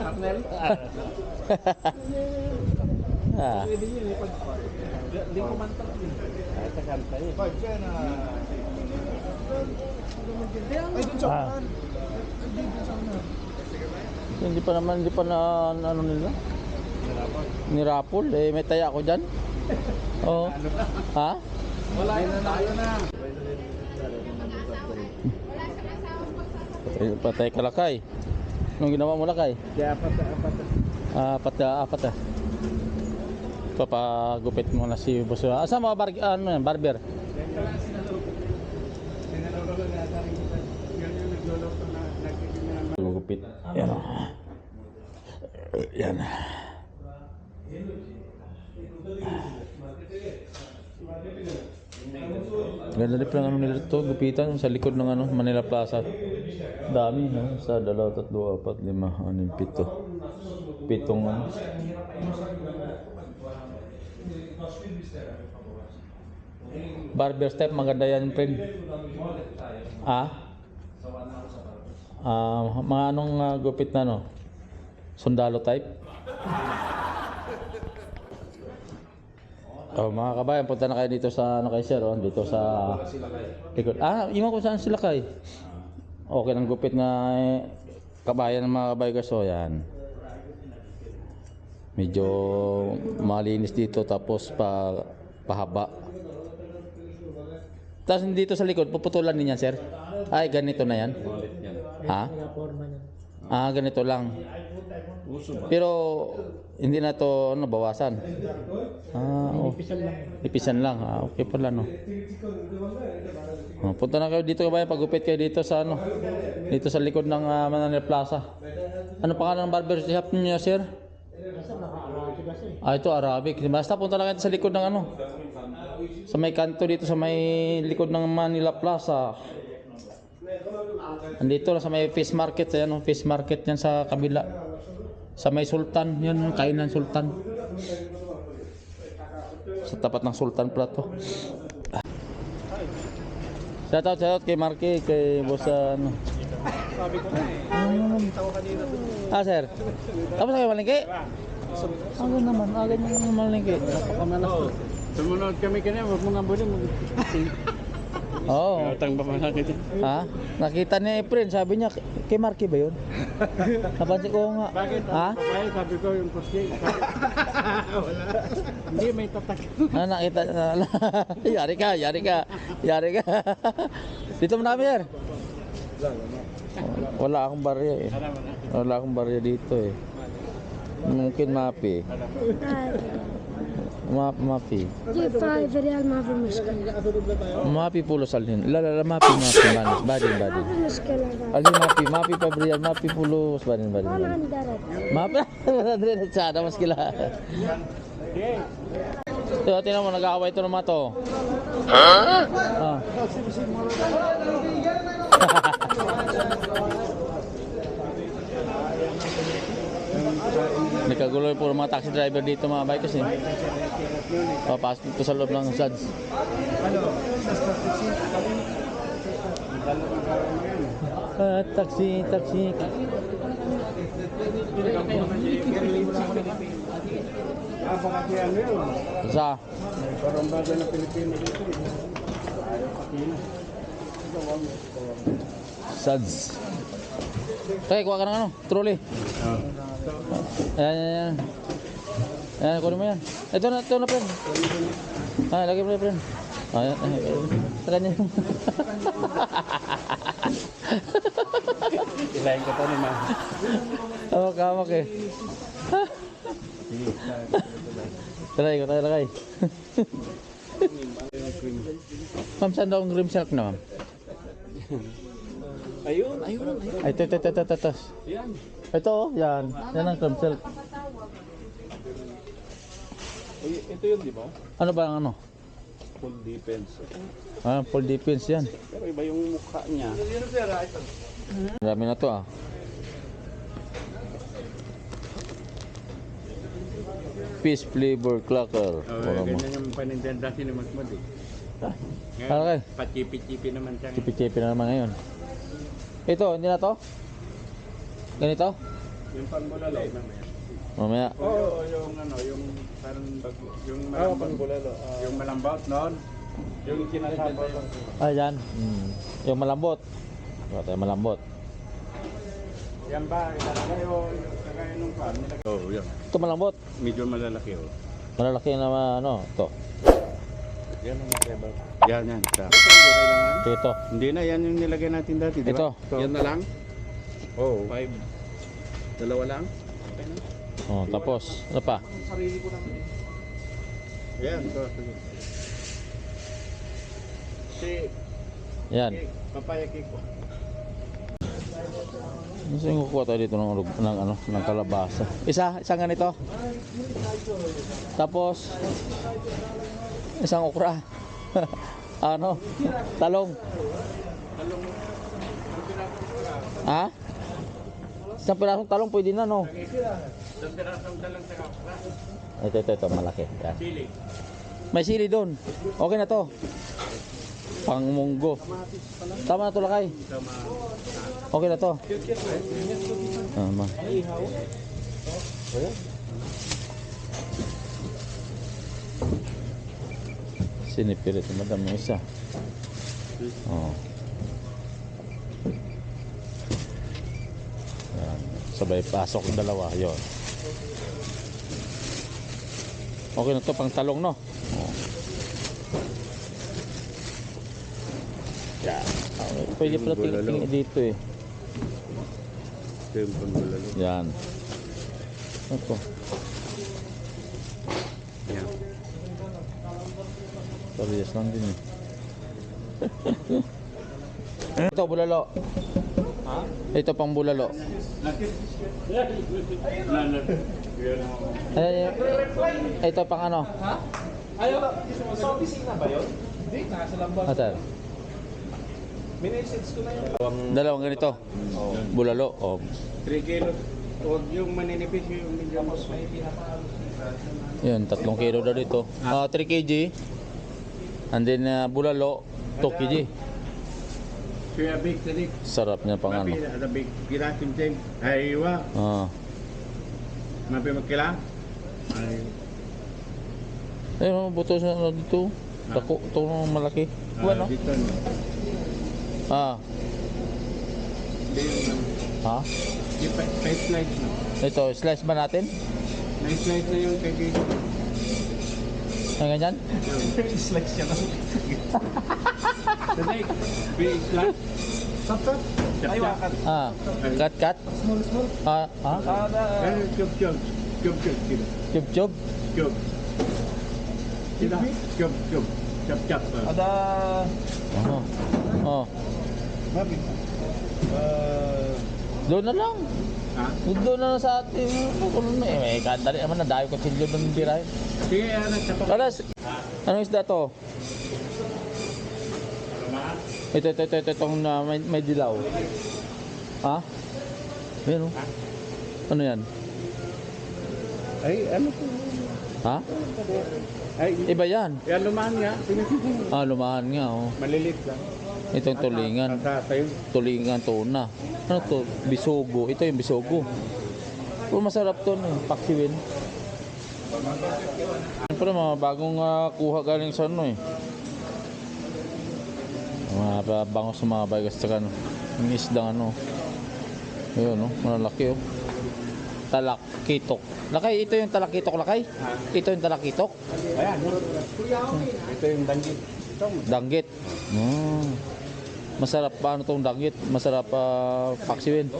Shrapnel. ah. Pwede yun eh. Pag, di ko man talaga yun. Ay, sa kanta yun. Pag ah. Ay, dun sa Ah. unahan. Hindi, dun sa unahan. Hindi pa naman, hindi pa na ano nila. Nirapol. Eh, may taya ako dyan. Oo. Ha? Wala yun, tayo na. Patay, patay ka lakay. Anong ginawa mo lakay? Kaya apat, apat. Ah, apat na, apat ah. Papagupit mo na si boss. Asa mo bar, ano yan, barber? Gupit. Yan o. Yan. Ganda rin lang ano nila gupitan sa likod ng ano, Manila Plaza. Dami, no? Sa dalawa, tatlo, apat, lima, anim, pito. Pitong ano. Barber step, maganda yan, friend. Ah? Ah, mga anong ah, gupit na no? Sundalo type? Oh, mga kabayan, punta na kayo dito sa ano kay sir, oh, dito sa likod. Ah, iwan ko saan sila kay. Okay lang gupit na eh, kabayan ng mga kabayan kaso yan. Medyo malinis dito tapos pa pahaba. Tapos dito sa likod, puputulan din yan, sir. Ay, ganito na yan. Ha? Ah, ganito lang. Pero hindi na to ano bawasan. Ah, oh. Ipisan lang. Ah, okay pala no. Oh, punta na kayo dito kabayan, pagupit kayo dito sa ano. Dito sa likod ng uh, Manila Plaza. Ano pangalan ng barber shop niyo, sir? Ah, ito Arabic. Basta punta na kayo sa likod ng ano. Sa may kanto dito sa may likod ng Manila Plaza. Andito lang sa may fish market, ayan oh, fish market yan sa kabila. Sa may Sultan, yan yung kainan Sultan. Sa tapat ng Sultan Plato. Shout out, shout out kay Marky, kay boss ah, ano. Sabi ko na eh. Ah, sir. Tapos kayo malingki? Aga naman, aga nyo naman malingki. Pamalas. Sumunod kami kanina, wag mo nga buli. Oo. Tang pa man kita. Ha? Nakita ni Efren, sabi niya, kay Marky ba yun? Napansin ko nga. Bakit? Ha? Papaya, sabi ko yung kursi. Wala. Hindi, may tatak. Ah, nakita yari ka, yari ka, yari ka. Dito mo namin, sir. Wala akong barya eh. Wala akong barya dito eh. Mungkin mapi. ما ما في فايف ريال ما في مشكله ما في بولو الحين لا لا لا ما في ما في معلش بعدين بعدين ما في مشكله الحين ما في ما في بابريال ما في بولو بعدين بعدين انا عندي درجه ما في درجه tsada مشكله Ito, tinan mo, nag-aaway ito naman to. Ha? Ah. Nagkagulo po mga taxi driver dito mga bikers eh. Papasok dito sa loob ng SADS. Ah, taxi, taxi. Sa? Parang bago na Pilipino dito. SADS. Okay, kuha ka ng ano, trolley. Ayan, ayan, ayan. Ayan, kunin mo yan. Ito na, ito na, friend. Ah, lagay mo na, friend. Ayan, ayan. Sa kanya. Ilayin ko to ni Ma. Hawak, hawak eh. Talay ko, tayo lagay. ma'am, saan daw ang cream silk na, ma'am? Ayun, ayun, ayun. Ay, ito, ito, ito, ito, ito, ito. Yan. Ito, oh, yan. Yan ang silk. Uy, ito yun, di ba? Ano ba ang ano? Full defense. Ah, full defense yan. Pero iba yung mukha niya. Marami na to ah. Fish flavor cracker. Oh, ganyan yung panindihan dati ni Magmad eh. Ano kay? Pachipi-chipi naman siya. Chipi-chipi na naman ngayon. Ito, hindi na to? Ganito? Yung pangbulalo. Mamaya. Oo, yung ano, yung parang bago, yung malambot. pangbulalo. yung malambot noon. Yung kinasabaw lang. Ah, yan. Mm. Yung malambot. Wala tayo malambot. Yan ba, ilalagay o yung kagaya nung pan? Oo, yan. Ito malambot. Medyo malalaki oh. Malalaki na ano, ito. Yan ang masabaw. Yan, yan. Sa. Ito, ito. Hindi na, yan yung nilagay natin dati, di ba? Ito. Yan na lang? Oo. Five. Dalawa lang? Oh, tapos, ano pa? Yan. Ito. Si, Yan. si papaya cake ko. Gusto yung kukuha tayo dito ng, ng, ano, ng kalabasa. Isa, isang ganito. Tapos, isang okra. ano? Talong. Ha? Isang pirasong talong pwede na, no? Isang pirasong dalang sa kapra. Ito, ito, ito, malaki. Yan. Sili. May sili doon. Okay na to. Pang munggo. Tama na to lakay. Okay na to. Tama. Sinipirit ni madam yung isa. Oh. Yan. Sabay pasok yung dalawa. Yon. Okay na to pang talong no. Oh. Yan. Okay. Pwede pala tingin dito eh. Yan. Ito. Parehas lang din eh. Ito bulalo. Ha? Ito pang bulalo. Ano yun? Ito pang ano? Ha? Ayaw, sa opisina ba yun? Hindi, nasa lambas. Atal. Minessage ko na yun. Dalawang ganito. Bulalo. Oh. 3 kilo. Huwag yung maninipis yung medyo mas May pinapalo. Yun, tatlong kilo daw dito. Ah, 3 kg. And then uh, bulalo, 2 kg. Kuya Big Sadik. Sarap niya pang ano. Mapi, ada big girasim ceng. Aywa. Ah. Mapi magkila. Ay. Ayun, buto sa ano dito. Dako, ito malaki. Ano? Dito. Ah, ha? yung pa- pa slice na. Ito, slice ba natin? May slice na yung kay Kay. Ay, ganyan? Slice siya lang. Sadik. Big slice. Sapta? Chap, Ay, wakat. Ah, cut, cut. Small, small. Ah, chop chop. Chop chop sila. Chub, chub. Chop. Sila. Chop chop. Chop chop. Kada. Oh. Oh. Mapi. Uh, Doon na lang. ha? Doon na lang sa ating ano na eh. May kadali naman na dahil ko silyo doon birahin. Sige, ano. Alas, anong isda to? Ito, ito, ito, ito, itong na may, may dilaw. Ha? Ayan oh. Ano yan? Ay, ano po? Ha? Ay, Iba yan. yan lumaan nga. Ah, lumahan nga oh. Malilit lang. Itong tulingan. Tata yun. Tulingan tuna. Ano to? Bisogo. Ito yung bisogo. Pero masarap to eh. Paksiwin. Siyempre mga bagong ah, kuha galing sa ano eh. Mga bangos sa mga bagas tsaka ano. Yung isdang ano. Ayun no, malalaki oh. Talakitok. Lakay, ito yung talakitok lakay? Ito yung talakitok? Ayan. Ito yung danggit. Ito. Danggit. Mm. Masarap pa ano tong danggit? Masarap pa paksiwin.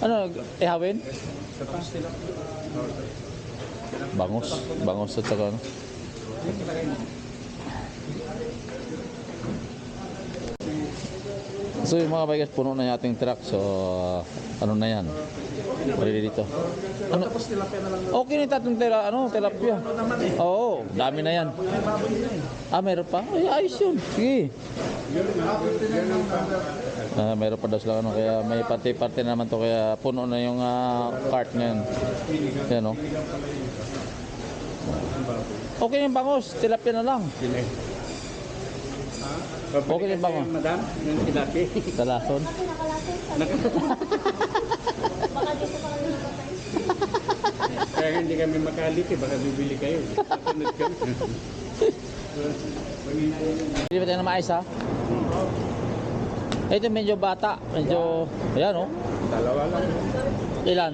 Ano, ihawin? Bangos. Bangos at saka ano. So yung mga bikers, puno na yung ating truck. So, ano na yan? Ready dito. Ano? Okay na tatong tera, ano, terapya. Oo, dami na yan. Ah, meron pa? Ay, ayos yun. Sige. Ah, meron pa daw sila ano, kaya may party-party naman to kaya puno na yung ah, cart ngayon. Yan oh. Okay yung bangos, tilapia na lang. Okay din ba mo? Madam, yung tilapia. Sa lason? Kaya hindi kami makalit eh, baka bibili kayo. Kasunod kami. Hindi ba tayo na maayos ha? Ito medyo bata, medyo, ayan oh. Dalawa lang. Ilan?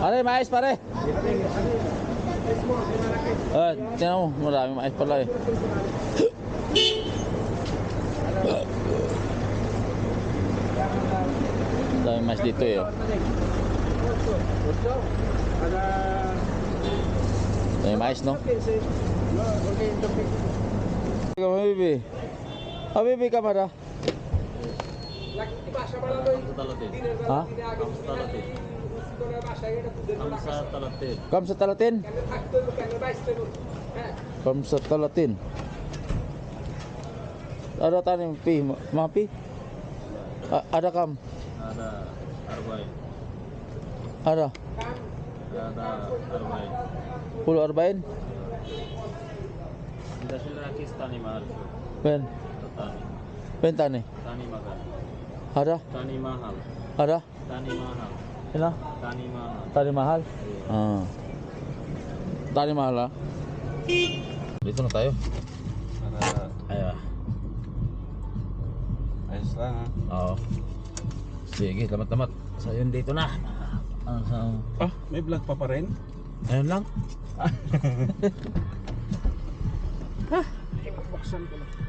Pare, maayos pare. Ah, tingnan mo, marami maayos pala eh. Dami maayos dito eh. Dami maayos no? Ikaw, Habibi. Habibi ka ba na? Ha? Kam sa talatin. Kam sa talatin. Ada tanim pi, ma- mga pi. A- ada kam. Ada arba'in. Ada. Ada arba'in. Puluh arba'in. Tidak sila rakis tani mahal. Ben. Tani. Ben tani. Tani mahal. Ada. Tani mahal. Ada. Tani mahal. Ina. Tani mahal. Tani mahal. Ah. Tani mahal ah. Dito na tayo. Ha. Oo. Sige, tamat-tamat. So yun dito na. Ang sa Ah, may vlog pa pa rin? Ayun lang. Buksan ko lang.